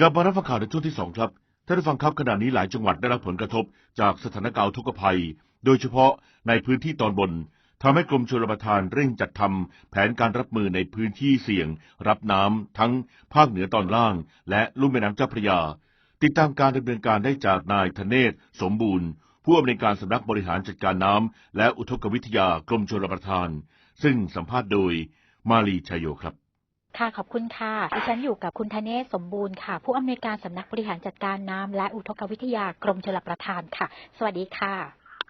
กลับมารับฟังข่าวในช่วงที่สองครับท่านผู้ฟังครับขณะนี้หลายจังหวัดได้รับผลกระทบจากสถานการณ์อุกภัย โดยเฉพาะในพื้นที่ตอนบนทำให้กรมชลประทานเร่งจัดทำแผนการรับมือในพื้นที่เสี่ยง รับน้ำทั้งภาคเหนือตอนล่าง และลุ่มแม่น้ำเจ้าพระยา ติดตามการดำเนินการได้จากนายธเนศสมบูรณ์ ผู้อำนวยการสำนักบริหารจัดการน้ำและอุทกวิทยากรมชลประทาน ซึ่งสัมภาษณ์โดยมาลีชัยโยครับ ค่ะขอบคุณค่ะ ดิฉันอยู่กับคุณธเนศสมบูรณ์ค่ะ ผู้อำนวยการสำนักบริหารจัดการน้ำและอุทกวิทยากรมชลประทานค่ะ สวัสดีค่ะ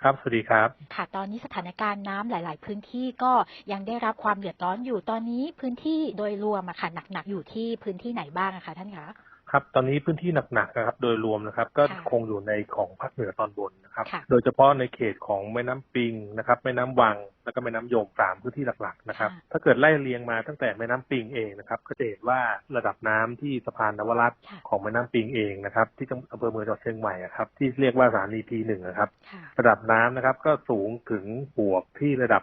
ครับ สวัสดีครับ ค่ะ ตอนนี้สถานการณ์น้ำหลาย ๆ พื้นที่ก็ยังได้รับความเดือดร้อนอยู่ ตอนนี้พื้นที่โดยรวมอะค่ะ หนัก ๆ อยู่ที่พื้นที่ไหนบ้างอะคะท่านคะ ครับ ตอนนี้พื้นที่หนัก ๆ นะครับ โดยรวมนะครับ ก็ค่ะคงอยู่ในของภาคเหนือตอนบนนะครับค่ะโดยเฉพาะในเขตของแม่น้ำปิงนะครับ แม่น้ำวังแล้วก็แม่น้ำยมสามพื้นที่หลักๆนะครับ ถ้าเกิดไล่เรียงมาตั้งแต่แม่น้ำปิงเองนะครับ ก็จะเห็นว่าระดับน้ำที่สะพานนวรัตน์ค่ะของแม่น้ำปิงเองนะครับ ที่จังอำเภอเมืองจังหวัดเชียงใหม่อะครับที่เรียกว่าสถานีทีหนึ่งนะครับค่ะระดับน้ำนะครับก็สูงถึงบวกที่ระดับ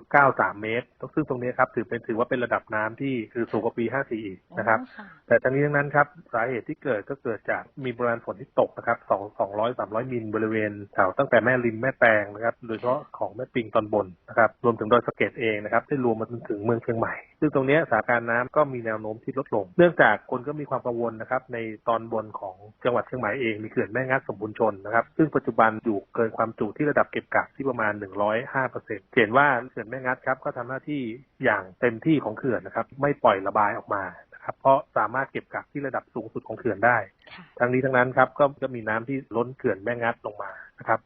4.93 เมตร ซึ่งตรงนี้ครับถือเป็นถือว่าเป็นระดับน้ำที่คือสูงกว่าปี 54 อีกนะครับอ๋อค่ะแต่ทั้งนี้ทั้งนั้นครับสาเหตุที่เกิดก็เกิดจากมีปริมาณฝนที่ตกนะครับ2 200 300มิลบริเวณแถวตั้งแต่แม่ริมแม่แตงนะครับ โดยเฉพาะของแม่ปิงตอนบนนะครับรวมถึงดอยสะเก็ดเองนะครับได้รวมมาจนถึงเมืองเชียงใหม่ ซึ่งตรงเนี้ยสถานการณ์น้ำก็มีแนวโน้มที่ลดลง เนื่องจากคนก็มีความกังวลนะครับในตอนบนของจังหวัดเชียงใหม่เองมีเขื่อนแม่งัดสมบูรณ์ชนนะครับซึ่งปัจจุบันอยู่เกินความจุที่ระดับเก็บกักที่ประมาณ 105เปอร์เซ็นต์เห็นว่าเขื่อนแม่งัดครับก็ทำหน้าที่อย่างเต็มที่ของเขื่อนนะครับไม่ปล่อยระบายออกมานะครับเพราะสามารถเก็บกักที่ระดับสูงสุดของเขื่อนได้ค่ะทั้งนี้ทั้งนั้นครับก็ก็มีน้ำที่ล้นเขื่อนแม่งัดลงมานะครับ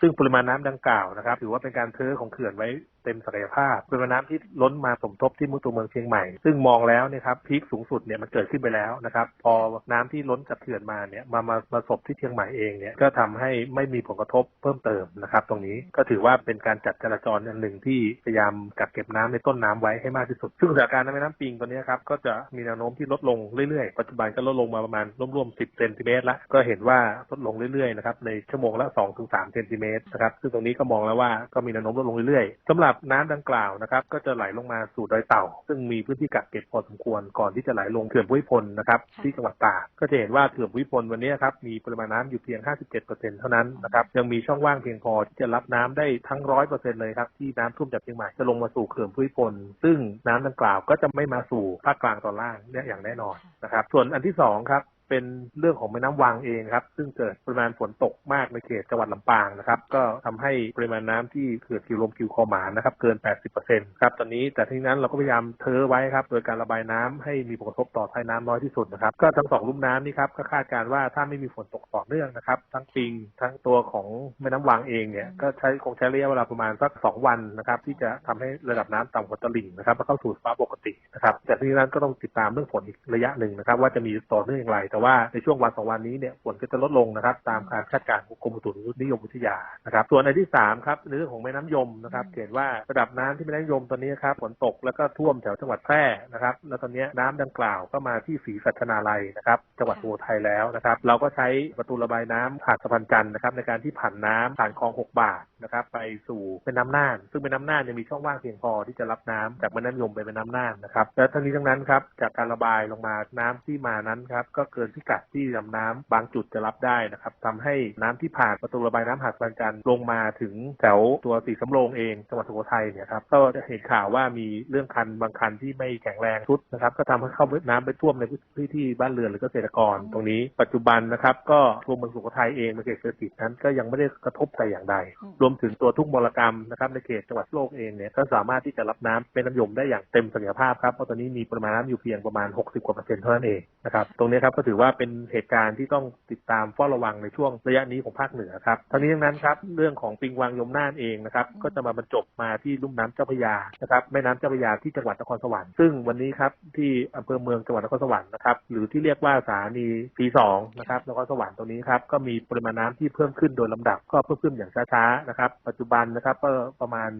ซึ่งปริมาณน้ำดังกล่าวนะครับ ถือว่าเป็นการเทอของเขื่อนไว้เต็มศักยภาพปริมาณน้ำที่ล้นมาสมทบที่มุตัวเมืองเชียงใหม่ ซึ่งมองแล้วนี่ยครับพีคสูงสุดเนี่ยมันเกิดขึ้นไปแล้วนะครับ พอน้ำที่ล้นจากเขื่อนมาเนี่ยมามามาสบที่เชียงใหม่เองเนี่ยก็ทำให้ไม่มีผลกระทบเพิ่มเติมนะครับ ตรงนี้ก็ถือว่าเป็นการจัดจราจรอันหนึ่งที่พยายามกักเก็บน้ำในต้นน้ำไว้ให้มากที่สุด ซึ่งสถานการณ์ในแม่น้ำปิงตัวนี้ครับก็จะมีแนวโน้มที่ลดลงเรื่อยๆปัจจุบันก็ลดลงมาประมาณร่วมๆ10เซนติเมตรละก็เห็นว่าลดลงเรื่อยๆนะครับในชั่วโมงละ2-3เซนติเมตรนะครับซึ่งตรงนี้ก็มองแล้วว่าก็มีแนวโน้มลดลงเรื่อยๆสำหรับน้ำดังกล่าวนะครับก็จะไหลลงมาสู่ดอยเต่า ซึ่งมีพื้นที่กักเก็บพอสมควรก่อนที่จะไหลลงเขื่อนภูมิพลนะครับที่จังหวัดตากก็จะเห็นว่าเขื่อนภูมิพลวันนี้ครับมีปริมาณน้ำอยู่เพียง 57เปอร์เซ็นต์เท่านั้นนะครับยังมีช่องว่างเพียงพอที่จะรับน้ำได้ทั้งร้อยเปอร์เซ็นต์เลยครับที่น้ำท่วมจากเชียงใหม่จะลงมาสู่เขื่อนภูมิพล ซึ่งน้ำดังกล่าวก็จะไม่มาสู่ภาคกลางตอนล่างเนี่ยอย่างแน่นอนนะครับส่วนอันที่สองครับ เป็นเรื่องของแม่น้ำวังเองครับ ซึ่งเกิดปริมาณฝนตกมากในเขตจังหวัดลำปางนะครับ ก็ทำให้ปริมาณน้ำที่เขื่อนกิวลมกิวคอหมานนะครับ เกิน 80%ครับ ตอนนี้แต่ทั้งนั้นเราก็พยายามเทอไว้ครับ โดยการระบายน้ำให้มีผลกระทบต่อท้ายน้ำน้อยที่สุดนะครับ ก็ทั้งสองลุ่มน้ำนี่ครับ ก็คาดการว่าถ้าไม่มีฝนตกต่อเนื่องนะครับ ทั้งปิง ทั้งตัวของแม่น้ำวังเองเนี่ย ก็ใช้คงใช้ระยะเวลาประมาณสักสองวันนะครับ ที่จะทำให้ระดับน้ำต่ำกว่าตลิ่งนะครับแล้วเข้าสู่สภาพปกตินะครับ แต่ทั้งนี้นั้นก็ต้องติดตามเรื่องฝนอีกระยะหนึ่งนะครับ ว่าจะมีต่อเนื่องอย่างไรแต่ว่าในช่วงวันสองวันนี้เนี่ยฝนก็จะลดลงนะครับ ตามการคาดการณ์ของกรมอุตุนิยมวิทยานะครับ ส่วนอันที่สามครับในเรื่องของแม่น้ำยมนะครับเห็นว่าระดับน้ำที่แม่น้ำยมตอนนี้ครับฝนตกแล้วก็ท่วมแถวจังหวัดแพร่นะครับ แล้วตอนนี้น้ำดังกล่าวก็มาที่ศรีสัชนาลัยนะครับจังหวัดสุโขทัยแล้วนะครับ เราก็ใช้ประตูระบายน้ำผ่านสะพานจันทร์นะครับในการที่ผ่านน้ำผ่านคลองหกบาทนะครับไปสู่แม่น้ำน่าน ซึ่งแม่น้ำน่านยังมีช่องว่างเพียงพอที่จะรับน้ำจากแม่น้ำยมไปแม่น้ำน่านนะครับและทั้งนี้ทั้งนั้นครับจากการระบายลงมาน้ำที่มานั้นครับก็เกินพิกัดที่ลำน้ำบางจุดจะรับได้นะครับทำให้น้ำที่ผ่านประตูระบายน้ำหาดสะพานจันทร์ลงมาถึงแถวตัวสีสำโรงเองจังหวัดสุโขทัยเนี่ยครับก็จะเห็นข่าวว่ามีเรื่องคันบางคันที่ไม่แข็งแรงชุดนะครับก็ทำให้เข้าน้ำไปท่วมในพื้นที่บ้านเรือนหรือเกษตรกร ตรงนี้ปัจจุบันนะครับก็รวมเมืองสุโขทัยเองในเขตเศรษฐกิจนั้นก็ยังไม่ได้กระทบแต่อย่างใด รวมถึงตัวทุ่งมรกรรมนะครับในเขตจังหวัดโลกเองเนี่ยก็สามารถที่จะรับน้ำเป็นน้ำยมได้อย่างเต็มศักยภาพครับเพราะตอนนี้มีปริมาณน้ำอยู่เพียงประมาณ 60กว่าเปอร์เซ็นต์เท่านั้นเองนะครับตรงนี้ครับก็ถือว่าเป็นเหตุการณ์ที่ต้องติดตามเฝ้าระวังในช่วงระยะนี้ของภาคเหนือครับทั้งนี้ทั้งนั้นครับเรื่องของปิงวังยมน่านเองนะครับก็จะมาบรรจบมาที่ลุ่มน้ำเจ้าพระยานะครับแม่น้ำเจ้าพระยาที่จังหวัดนครสวรรค์ซึ่งวันนี้ครับที่อำเภอเมืองจังหวัดนครสวรรค์นะครับหรือที่เรียกว่าสถานีปีสองนะครับนครสวรรค์ตรงนี้ครับก็มีปริมาณน้ำที่เพิ่มขึ้นโดยลำดับก็เพิ่มขึ้นอย่างช้าๆนะครับปัจจุบันนะครับก็ประมาณ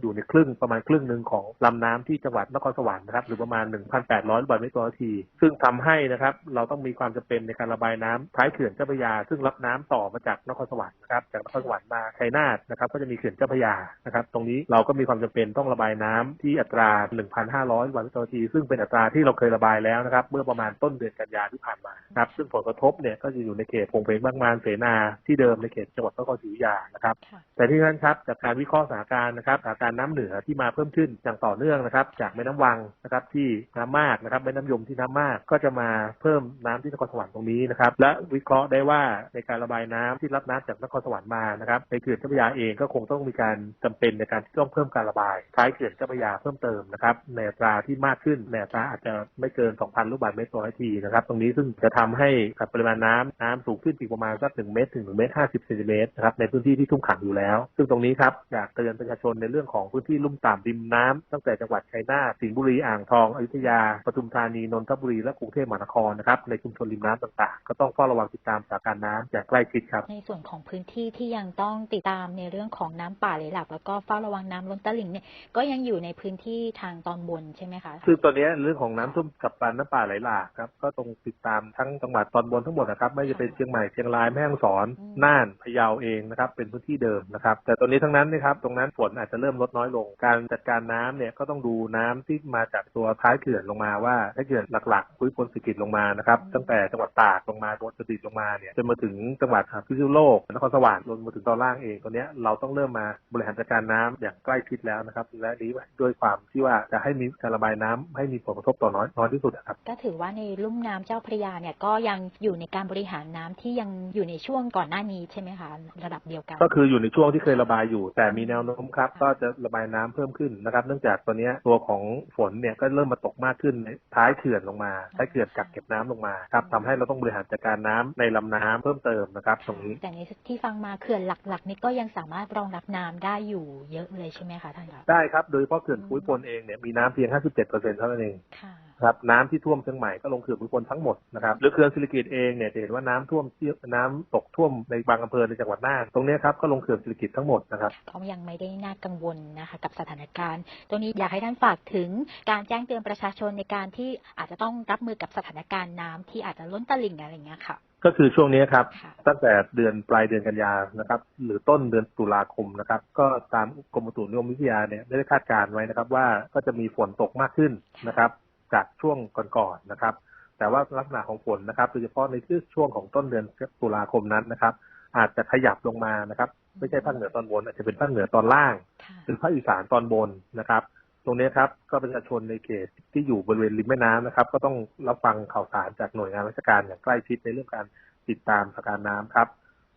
อยู่ในครึ่งประมาณครึ่งหนึ่งของลำน้ำที่จังหวัดนครสวรรค์นะครับหรือประมาณ 1,800ลูกบาศก์เมตรต่อนาที ซึ่งทำให้นะครับเราต้องมีความความจำเป็นในการระบายน้ำท้ายเขื่อนเจ้าพระยา ซึ่งรับน้ำต่อมาจากนครสวรรค์นะครับจากนครสวรรค์มาชัยนาทนะครับก็จะมีเขื่อนเจ้าพระยานะครับตรงนี้เราก็มีความจำเป็นต้องระบายน้ำที่อัตรา 1,500 วันต่อนาทีซึ่งเป็นอัตราที่เราเคยระบายแล้วนะครับเมื่อประมาณต้นเดือนกันยาที่ผ่านมาครับซึ่งผลกระทบเนี่ยก็จะอยู่ในเขตพงเพงบางมานเสนาที่เดิมในเขตจังหวัดนครศรีอยุธยานะครับแต่ที่นั้นครับจากการวิเคราะห์สถานการณ์นะครับสถานการณ์น้ำเหนือที่มาเพิ่มขึ้นอย่างต่อเนื่องนะครับจากแม่น้ำวังนะครับที่น้ำมากนะครับแม่น้ำยมที่น้ำมากก็จะมาเพิ่มน้ำที่นครสวรรค์ตรงนี้นะครับและวิเคราะห์ได้ว่าในการระบายน้ำที่รับน้ำจากนครสวรรค์มานะครับในเขื่อนเจ้าพระยาเองก็คงต้องมีการจำเป็นในการที่ต้องเพิ่มการระบายท้ายเขื่อนเจ้าพระยาเพิ่มเติมนะครับในอัตราที่มากขึ้นในอัตราอาจจะไม่เกิน 2,000 ลูกบาศก์เมตรต่อนาทีนะครับตรงนี้ซึ่งจะทำให้ปริมาณน้ำน้ำสูงขึ้นอีกประมาณสัก1เมตรถึง1เมตร50เซนติเมตรนะครับในพื้นที่ที่ทุ่มขังอยู่แล้ว ซึ่งตรงนี้ครับอยากเตือนประชาชนในเรื่องของพื้นที่ลุ่มต่ำริมน้ำตั้งแต่จังหวัดชัยนาทสิงห์บุรีอ่างทองอยุธยาปทุมธานีนนทบุรีและกรุงเทพมหานครนะครับในชุมชนริมน้ำต่างๆ ก็ต้องเฝ้าระวังติดตามสถานการณ์น้ำอย่างใกล้ชิดครับ ในส่วนของพื้นที่ที่ยังต้องติดตามในเรื่องของน้ำป่าไหลหลากแล้วก็เฝ้าระวังน้ำล้นตลิ่งเนี่ยก็ยังอยู่ในพื้นที่ทางตอนบนใช่ไหมคะคือตอนนี้เรื่องของน้ำท่วมกับปานน้ำป่าไหลหลากครับก็ต้องติดตามทั้งจังหวัดตอนบนทั้งหมดนะครับ ไม่ว่าจะเป็นเชียงใหม่เชียงรายแม่ฮ่องสอนน่านพะเยาเองนะครับ เป็นพื้นที่เดิมนะครับ แต่ตอนนี้ทั้งนั้นนะครับตรงนั้นฝนอาจจะเริ่มลดน้อยลง การจัดการน้ำเนี่ยก็ต้องดูน้ำที่มาจากตัวท้ายเขื่อนลงมาว่าท้ายเขื่อนหลักๆพุ้ยพลสิกิจลงมานะครับตั้งแต่จังหวัดตากลงมาจังหวัดสตรีลงมาเนี่ยจนมาถึงจังหวัดพิษณุโลกนครสวรรค์รวมมาถึงตอนล่างเองตอนนี้ยเราต้องเริ่มมาบริหารจัดการน้ำอย่างใกล้ชิดแล้วนะครับ และนี้ด้วยความที่ว่าจะให้มีการระบายน้ำให้มีผลกระทบต่อน้อยน้อยที่สุดนะครับก็ถือว่าในลุ่มน้ำเจ้าพระยาเนี่ยก็ยังอยู่ในการบริหารน้ำที่ยังอยู่ในช่วงก่อนหน้านี้ใช่ไหมคะระดับเดียวกัน ก็คืออยู่ในช่วงที่เคยระบายอยู่ แต่มีแนวโน้มครับก็จะระบายน้ำเพิ่มขึ้นนะครับ เนื่องจากตอนนี้ตัวของฝนเนี่ยก็เริ่มมาตกมากขึ้นในท้ายเขื่อนลงมาท้ายเขื่อนกักเก็บน้ำลงมาครับทำให้เราต้องบริหารจัดการน้ำในลำน้ำเพิ่มเติมนะครับ ตรงนี้แต่ในที่ฟังมาเขื่อนหลักๆ นี่ก็ยังสามารถรองรับน้ำได้อยู่เยอะเลยใช่ไหมคะท่านคะได้ครับโดยเฉพาะเขื่อนภูมิพลเองเนี่ยมีน้ำเพียง 57เปอร์เซ็นต์เท่านั้นเองค่ะ ครับน้ำที่ท่วมเชียงใหม่ก็ลงเขื่อนภูมิพลทั้งหมดนะครับหรือเขื่อนศิริกิตเองเนี่ยจะเห็นว่าน้ำท่วมที่น้ำตกท่วมในบางอำเภอในจังหวัดน่านตรงเนี้ยครับก็ลงเขื่อนศิริกิตทั้งหมดนะครับก็ยังไม่ได้น่ากังวลนะคะกับสถานการณ์ ตรงนี้อยากให้ท่านฝากถึงการแจ้งเตือนประชาชนในการที่อาจจะต้องรับมือกับสถานการณ์น้ำที่อาจจะล้นตลิ่งอะไรอย่างเงี้ยค่ะก็คือช่วงนี้ครับค่ะตั้งแต่เดือนปลายเดือนกันยานะครับ หรือต้นเดือนตุลาคมนะครับ ก็ตามกรมอุตุนิยมวิทยาเนี่ยได้คาดการณ์ไว้นะครับ ว่าก็จะมีฝนตกมากขึ้นนะครับ จากช่วงก่อนๆนะครับ แต่ว่าลักษณะของฝนนะครับโดยเฉพาะในช่วงของต้นเดือนตุลาคมนั้นนะครับ อาจจะขยับลงมานะครับ ไม่ใช่ภาคเหนือตอนบนอาจจะเป็นภาคเหนือตอนล่างค่ะหรือภาคอีสานตอนบนนะครับ ตรงนี้ครับก็ประชาชนในเขตที่อยู่บริเวณริมแม่น้ำนะครับ ก็ต้องรับฟังข่าวสารจากหน่วยงานราชการอย่างใกล้ชิดในเรื่องการติดตามสถานการณ์น้ำครับ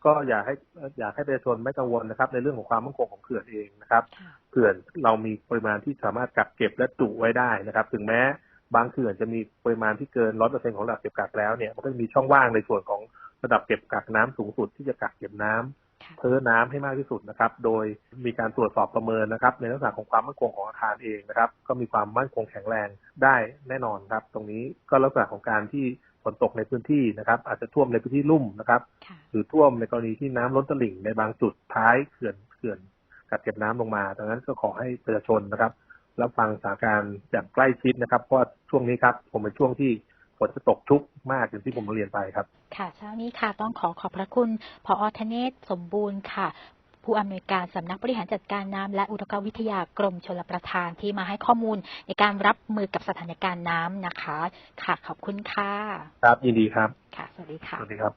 ก็อยากให้อยากให้ประชาชนไม่กังวลนะครับ ในเรื่องของความมั่นคงของเขื่อนเองนะครับค่ะเขื่อนเรามีปริมาณที่สามารถกักเก็บและจุไว้ได้นะครับ ถึงแม้ บางเขื่อนจะมีปริมาณที่เกินร้อยเปอร์เซ็นของระดับเก็บกักแล้วเนี่ยมันก็จะมีช่องว่างในส่วนของระดับเก็บกักน้ำสูงสุดที่จะกักเก็บน้ำค่ะเพิ่มน้ำให้มากที่สุดนะครับ โดยมีการตรวจสอบประเมินนะครับ ในลักษณะของความมั่นคงของอาคารเองนะครับ ก็มีความมั่นคงแข็งแรงได้แน่นอนครับ ตรงนี้ก็ลักษณะของการที่ฝนตกในพื้นที่นะครับ อาจจะท่วมในพื้นที่ลุ่มนะครับค่ะหรือท่วมในกรณีที่น้ำล้นตลิ่งในบางจุดท้ายเขื่อนเขื่อนกักเก็บน้ำลงมาดังนั้นก็ขอให้ประชาชนนะครับ รับฟังสถานการณ์อย่างใกล้ชิดนะครับ เพราะว่าช่วงนี้ครับผมเป็นช่วงที่ฝนจะตกชุกมากอย่างที่ผมเรียนไปครับ ค่ะเช้านี้ค่ะต้องขอขอบพระคุณพอธเนศสมบูรณ์ค่ะผู้อำนวยการสำนักบริหารจัดการน้ำและอุทกวิทยากรมชลประทานที่มาให้ข้อมูลในการรับมือกับสถานการณ์น้ำนะคะ ค่ะขอบคุณค่ะ ครับยินดีครับ ค่ะ สวัสดีค่ะ สวัสดีครับ